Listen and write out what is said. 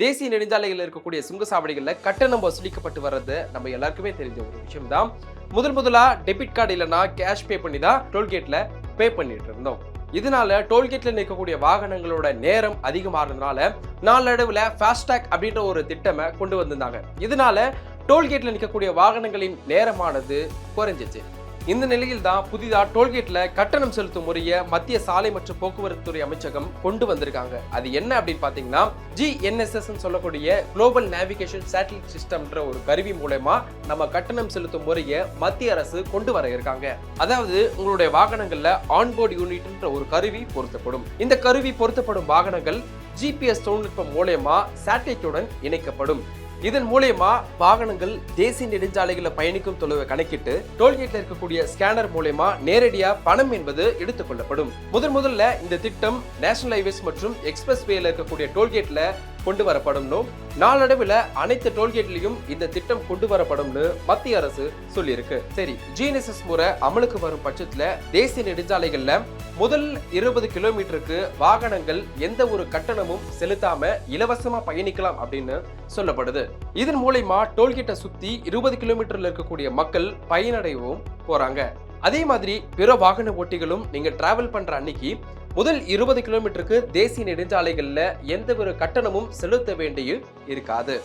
தேசிய நெடுஞ்சாலைகளில் இருக்கக்கூடிய சுங்கசாவடிகளில் கட்டணம் வசூலிக்கப்பட்டு வர்றது நம்ம எல்லாருக்குமே தெரிஞ்ச ஒரு விஷயம் தான் முதல் முதலாக டெபிட் கார்டு இல்லைன்னா கேஷ் பே பண்ணி தான் டோல்கேட்டில் பே பண்ணிட்டு இருந்தோம். இதனால டோல்கேட்டில் நிற்கக்கூடிய வாகனங்களோட நேரம் அதிகமாகிறதுனால நாளடைவில் ஃபாஸ்டாக் அப்படின்ற ஒரு திட்டமை கொண்டு வந்திருந்தாங்க. இதனால டோல்கேட்டில் நிற்கக்கூடிய வாகனங்களின் நேரமானது குறைஞ்சிச்சு. இந்த நிலையில் தான் புதிதாக டோல்கேட்ல கட்டணம் செலுத்தும் முறையை மத்திய சாலை மற்றும் போக்குவரத்து துறை அமைச்சகம் கொண்டு வந்திருக்காங்க. அது என்ன அப்படின்னு பார்த்தீங்கன்னா ஜிஎன்எஸ்எஸ் சொல்லக்கூடிய குளோபல் நேவிகேஷன் சேட்டலைட் சிஸ்டம்ன்ற ஒரு கருவி மூலயமா நம்ம கட்டணம் செலுத்தும் முறையை மத்திய அரசு கொண்டு வர இருக்காங்க. அதாவது உங்களுடைய வாகனங்கள்ல ஆன்போர்டு யூனிட்ன்ற ஒரு கருவி பொருத்தப்படும். இந்த கருவி பொருத்தப்படும் வாகனங்கள் ஜிபிஎஸ் தொழில்நுட்பம் மூலயமா சேட்டலைட்டுடன் இணைக்கப்படும். இதன் மூலயமா வாகனங்கள் தேசிய நெடுஞ்சாலைகளில் பயணிக்கும் தொலைவை கணக்கிட்டு டோல்கேட்ல இருக்கக்கூடிய ஸ்கேனர் மூலயமா நேரடியா பணம் என்பது எடுத்துக்கொள்ளப்படும் முதன் முதல்ல இந்த திட்டம் நேஷனல் ஹைவேஸ் மற்றும் எக்ஸ்பிரஸ் வேல இருக்கக்கூடிய டோல்கேட்ல கொண்டு வரப்படும்னு நாளடைவில் அனைத்து டோல்கேட்லையும் இந்த திட்டம் கொண்டு வரப்படும்னு மத்திய அரசு சொல்லியிருக்கு. சரி ஜிஎன்எஸ்எஸ் முறை அமலுக்கு வரும் பட்சத்தில் தேசிய நெடுஞ்சாலைகளில் முதல் இருபது கிலோமீட்டருக்கு வாகனங்கள் எந்த ஒரு கட்டணமும் செலுத்தாம இலவசமா பயணிக்கலாம் அப்படின்னு சொல்லப்படுது. இதன் மூலயமா டோல்கேட்டை சுத்தி இருபது கிலோமீட்டர்ல இருக்கக்கூடிய மக்கள் பயனடையவும் போறாங்க. அதே மாதிரி பிற வாகன ஓட்டிகளும் நீங்க டிராவல் பண்ற அன்னைக்கு முதல் இருபது கிலோமீட்டருக்கு தேசிய நெடுஞ்சாலைகளில் எந்த ஒரு கட்டணமும் செலுத்த வேண்டிய இருக்காது